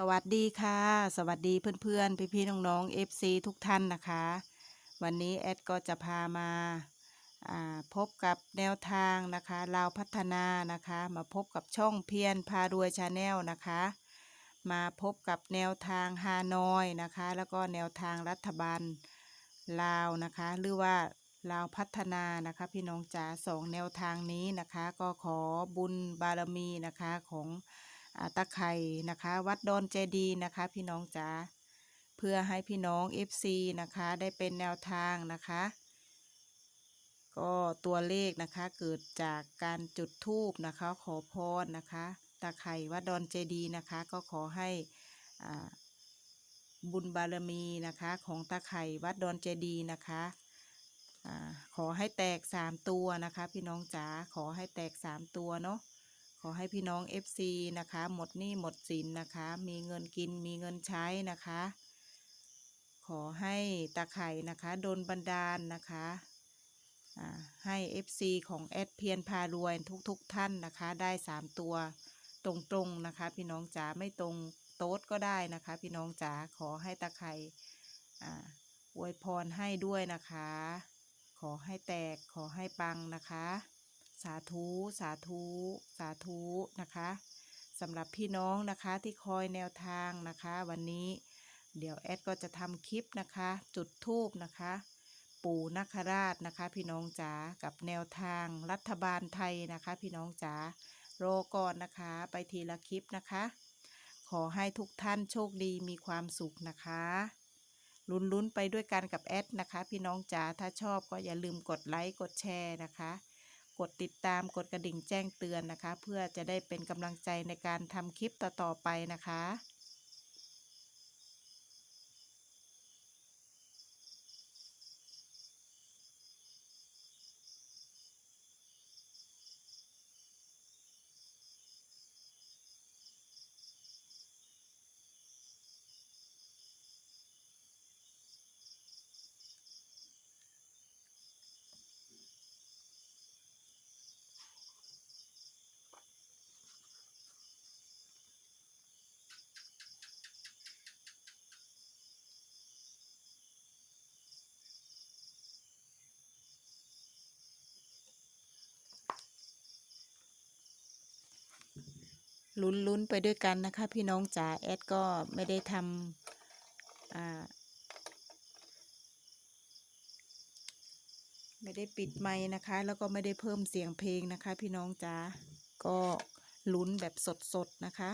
สวัสดีค่ะ สวัสดีเพื่อนๆ พี่ๆน้องๆ FC ทุกท่านนะคะ วันนี้แอดก็จะพามาาพบกับแนวทางนะคะลาวพัฒนานะคะ มาพบกับช่องเพียรพารวยชาแนลนะคะ มาพบกับแนวทางฮานอยนะคะ แล้วก็แนวทางรัฐบาลลาวนะคะ หรือว่าลาวพัฒนานะคะ พี่น้องจ๋าสองแนวทางนี้นะคะ ก็ขอบุญบารมีนะคะของ ตะไคร่นะคะ วัดดอนเจดีนะคะ พี่น้องจ๋าเพื่อให้พี่น้อง FC นะคะ ได้เป็นแนวทางนะคะ ก็ตัวเลขนะคะเกิดจากการจุดธูปนะคะ ขอพรนะคะตาไข่วัดดอนเจดีนะคะ ก็ขอให้อาบุญบารมีนะคะ ของตาไข่วัดดอนเจดีนะคะขอให้แตกสามตัวนะคะ พี่น้องจ๋าขอให้แตกสามตัวเนาะ อให้พี่น้อง FC นะคะ หมดหนี้หมดสินนะคะ มีเงินกินมีเงินใช้นะคะ ขอให้ตาไข่นะคะโดนบันดาลนะคะให้ FC ของแอดเพียนพารวยทุกๆทท่านนะคะ ได้ 3 ตัวตรงๆนะคะ พี่น้องจ๋าไม่ตรงโต๊ดก็ได้นะคะ พี่น้องจ๋าขอให้ตะไคร่อวยพรให้ด้วยนะคะ ขอให้แตกขอให้ปังนะคะาธุสาธุสาธุนะคะสำหรับพี่น้องนะคะที่คอยแนวทางนะคะ วันนี้เดี๋ยวแอดก็จะทำคลิปนะคะ จุดทูบนะคะ ปู่นคราชนะคะ พี่น้องจ๋ากับแนวทางรัฐบาลไทยนะคะ พี่น้องจ๋ารอก่อนนะคะ ไปทีละคลิปนะคะ ขอให้ทุกท่านโชคดีมีความสุขนะคะลุ้นๆไปด้วยกันกับแอดนะคะ พี่น้องจ๋าถ้าชอบก็อย่าลืมกดไลค์กดแชร์นะคะ กดติดตามกดกระดิ่งแจ้งเตือนนะคะ เพื่อจะได้เป็นกำลังใจในการทำคลิปต่อๆไปนะคะ ลุ้นลุ้นไปด้วยกันนะคะ พี่น้องจ๋าแอดก็ไม่ได้ทำไม่ได้ปิดไมค์นะคะ แล้วก็ไม่ได้เพิ่มเสียงเพลงนะคะ พี่น้องจ๋าก็ลุ้นแบบสดๆนะคะ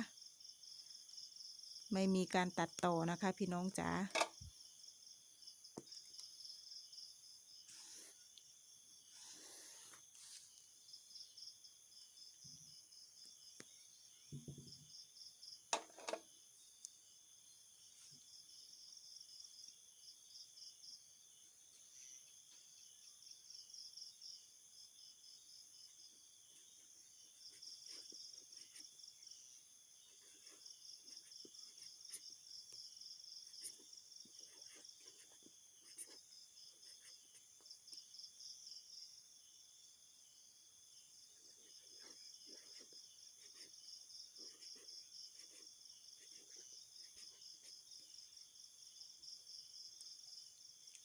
ไม่มีการตัดต่อนะคะ พี่น้องจ๋า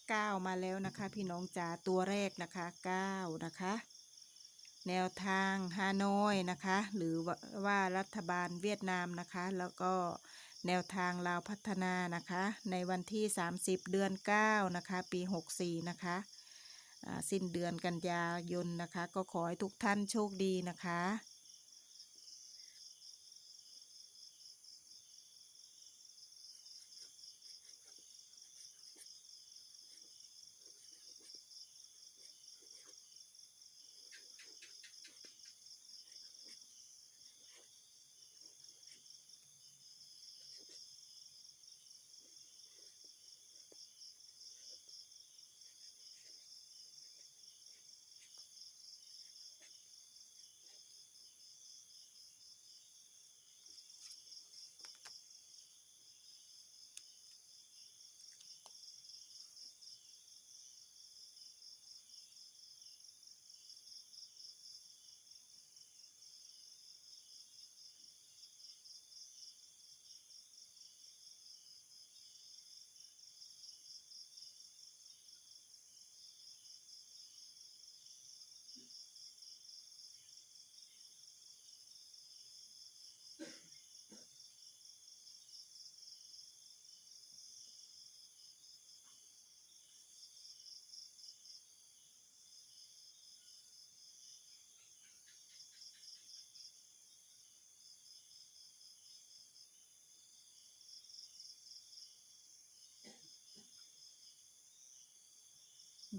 เก้ามาแล้วนะคะ พี่น้องจ๋าตัวแรกนะคะเก้านะคะ แนวทางฮานอยนะคะ หรือว่ารัฐบาลเวียดนามนะคะ แล้วก็แนวทางลาวพัฒนานะคะ ในวันที่ 30 เดือน 9 นะคะ ปี 64 นะคะสิ้นเดือนกันยายนนะคะ ก็ขอให้ทุกท่านโชคดีนะคะ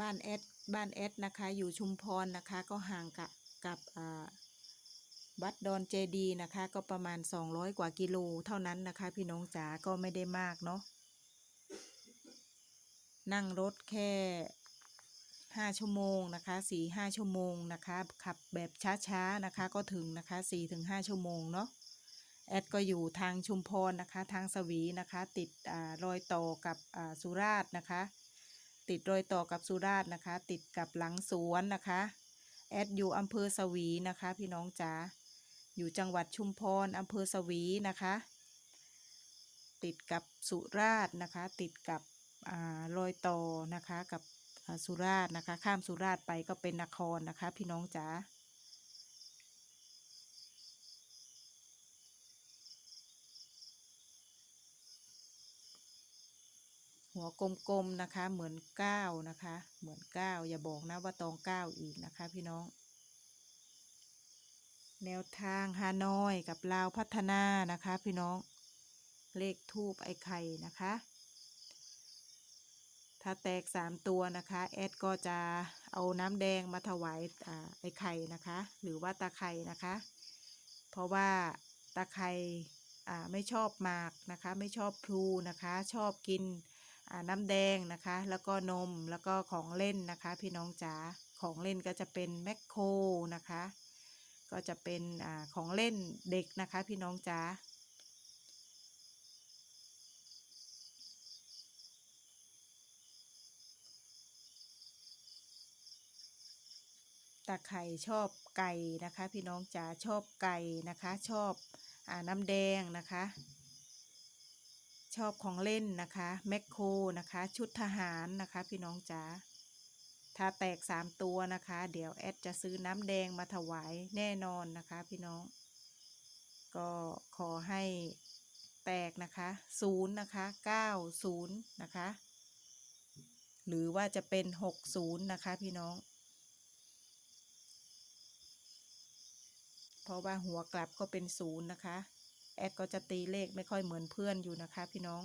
บ้านแอดบ้านแอดนะคะ อยู่ชุมพรนะคะ ก็ห่างกับกับวัดดอนเจดีนะคะ ก็ประมาณ 200 กว่ากิโลเท่านั้นนะคะ พี่น้องจ๋าก็ไม่ได้มากเนาะนั่งรถแค่5ชั่วโมงนะคะ4-5ชั่วโมงนะคะ ขับแบบช้าๆนะคะ ก็ถึงนะคะ4-5ชั่วโมงเนาะแอดก็อยู่ทางชุมพรนะคะ ทางสวีนะคะ ติดอรอยต่อกับสุราษฎร์นะคะ ติดรอยต่อกับสุราษฎร์นะคะ ติดกับหลังสวนนะคะแอดอยู่อำเภอสวีนะคะ พี่น้องจ๋าอยู่จังหวัดชุมพรอำเภอสวีนะคะ ติดกับสุราษฎร์นะคะ ติดกับรอยต่อนะคะกับสุราษฎร์นะคะ ข้ามสุราษฎร์ไปก็เป็นนครนะคะ พี่น้องจ๋า หัวกลมๆนะคะ เหมือนเก้านะคะ เหมือนเก้าอย่าบอกนะว่าตองเก้าอีกนะคะ พี่น้อง แนวทางฮานอยกับลาวพัฒนานะคะ พี่น้อง เลขทูบไอไข่นะคะ ถ้าแตกสามตัวนะคะแอดก็จะเอาน้ำแดงมาถวายไอไข่นะคะ หรือว่าตาไข่นะคะ เพราะว่าตาไข่ไม่ชอบหมากนะคะ ไม่ชอบพลูนะคะ ชอบกิน น้ำแดงนะคะ แล้วก็นมแล้วก็ของเล่นนะคะ พี่น้องจ๋าของเล่นก็จะเป็นแมคโครนะคะ ก็จะเป็นอ่าของเล่นเด็กนะคะ พี่น้องจ๋าตาไข่ชอบไก่นะคะ พี่น้องจ๋าชอบไก่นะคะ ชอบอ่าน้ำแดงนะคะ ชอบของเล่นนะคะแมคโครนะคะ ชุดทหารนะคะ พี่น้องจ๋าถ้าแตกสามตัวนะคะ เดี๋ยวแอดจะซื้อน้ำแดงมาถวายแน่นอนนะคะ พี่น้อง ก็ขอให้แตกนะคะศูนย์นะคะเก้าศูนย์นะคะ หรือว่าจะเป็นหกศูนย์นะคะพี่น้องเพราะว่าหัวกลับก็เป็นศูนย์นะคะ แอดก็จะตีเลขไม่ค่อยเหมือนเพื่อนอยู่นะคะ พี่น้อง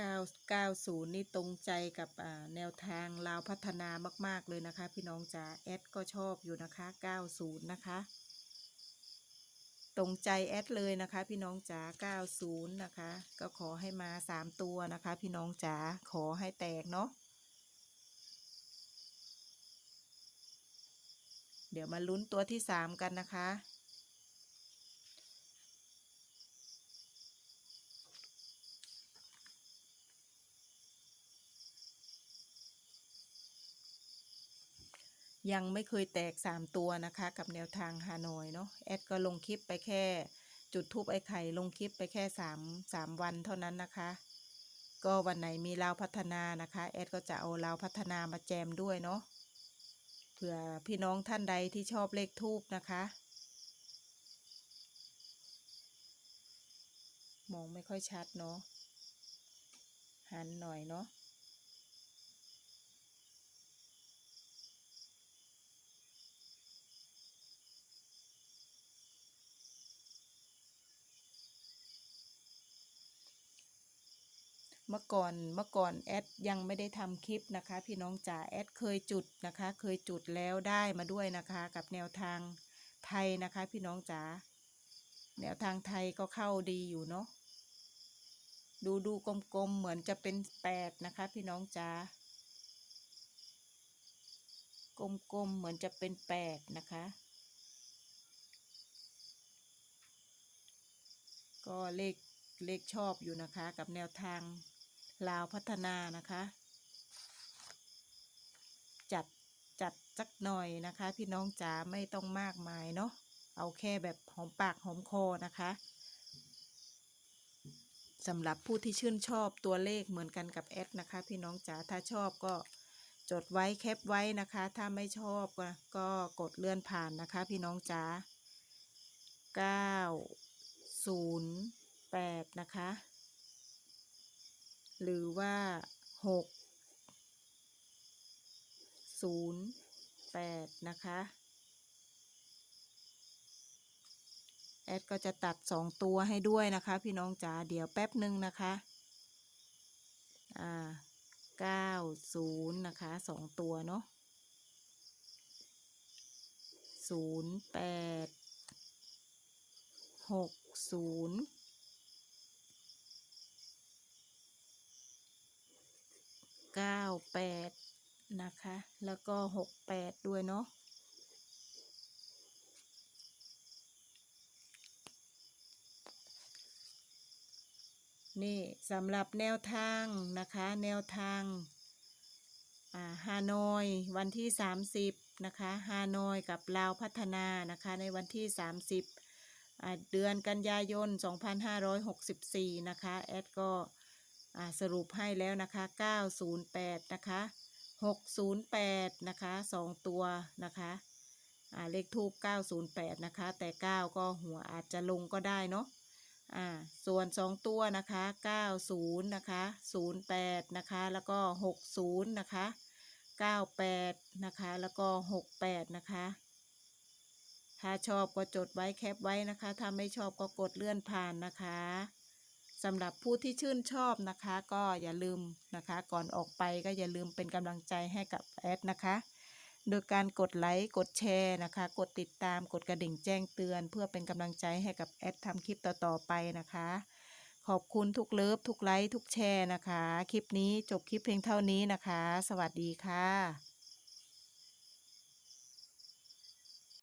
990 นี่ตรงใจกับแนวทางลาวพัฒนามาก ๆ เลยนะคะ พี่น้องจ๋าแอดก็ชอบอยู่นะคะ 90 นะคะ ตรงใจแอดเลยนะคะ พี่น้องจ๋า90 นะคะ ก็ขอให้มา 3 ตัวนะคะ พี่น้องจ๋าขอให้แตกเนาะเดี๋ยวมาลุ้นตัวที่ 3 กันนะคะ ยังไม่เคยแตก 3 ตัวนะคะ กับแนวทางฮานอยเนาะแอดก็ลงคลิปไปแค่ จุดทูบไอ้ไข่ลงคลิปไปแค่ 3 3 วันเท่านั้นนะคะ ก็วันไหนมีลาวพัฒนานะคะแอดก็จะเอาลาวพัฒนามาแจมด้วยเนาะเผื่อพี่น้องท่านใดที่ชอบเลขทูบนะคะ มองไม่ค่อยชัดเนาะหันหน่อยเนาะ เมื่อก่อนเมื่อก่อนแอดยังไม่ได้ทำคลิปนะคะ พี่น้องจ๋าแอดเคยจุดนะคะ เคยจุดแล้วได้มาด้วยนะคะ กับแนวทางไทยนะคะ พี่น้องจ๋าแนวทางไทยก็เข้าดีอยู่เนาะดูดูกลมๆเหมือนจะเป็นแปดนะคะ พี่น้องจ๋ากลมๆเหมือนจะเป็นแปดนะคะ ก็เลขเลขชอบอยู่นะคะกับแนวทาง ลาวพัฒนานะคะ จัดจัดสักหน่อยนะคะ พี่น้องจ๋าไม่ต้องมากมายเนาะเอาแค่แบบหอมปากหอมคอนะคะสำหรับผู้ที่ชื่นชอบตัวเลขเหมือนกันกับแอดนะคะ พี่น้องจ๋าถ้าชอบก็จดไว้แคปไว้นะคะ ถ้าไม่ชอบก็ก็กดเลื่อนผ่านนะคะ พี่น้องจ๋าเก้าศูนย์แปดนะคะ หรือว่าหกศูนย์แปดนะคะ แอดก็จะตัดสองตัวให้ด้วยนะคะ พี่น้องจ๋าเดี๋ยวแป๊บหนึ่งนะคะ อ่าเก้าศูนย์นะคะสองตัวเนาะศูนย์แปดหกศูนย์ เก้าแปดนะคะ แล้วก็หกแปดด้วยเนาะนี่สำหรับแนวทางนะคะ แนวทางฮานอยวันที่ 30 นะคะฮานอยกับลาวพัฒนานะคะในวันที่ 30เดือนกันยายน 2564 นะคะ แอดก็ สรุปให้แล้วนะคะ 908 นะคะ 608 นะคะ 2 ตัวนะคะเลขทูบ908 นะคะ แต่ 9 ก็หัวอาจจะลงก็ได้เนาะอ่าส่วน 2 ตัวนะคะ 90 นะคะ 08 นะคะ แล้วก็ 60 นะคะ 98 นะคะ แล้วก็ 68 นะคะ ถ้าชอบก็จดไว้แคปไว้นะคะ ถ้าไม่ชอบก็กดเลื่อนผ่านนะคะ สำหรับผู้ที่ชื่นชอบนะคะ ก็อย่าลืมนะคะ ก่อนออกไปก็อย่าลืมเป็นกำลังใจให้กับแอดนะคะ โดยการกดไลค์ กดแชร์นะคะ กดติดตามกดกระดิ่งแจ้งเตือน เพื่อเป็นกำลังใจให้กับแอดทำคลิปต่อๆไปนะคะ ขอบคุณทุกเลิฟทุกไลค์ทุกแชร์นะคะ คลิปนี้จบคลิปเพียงเท่านี้นะคะ สวัสดีค่ะ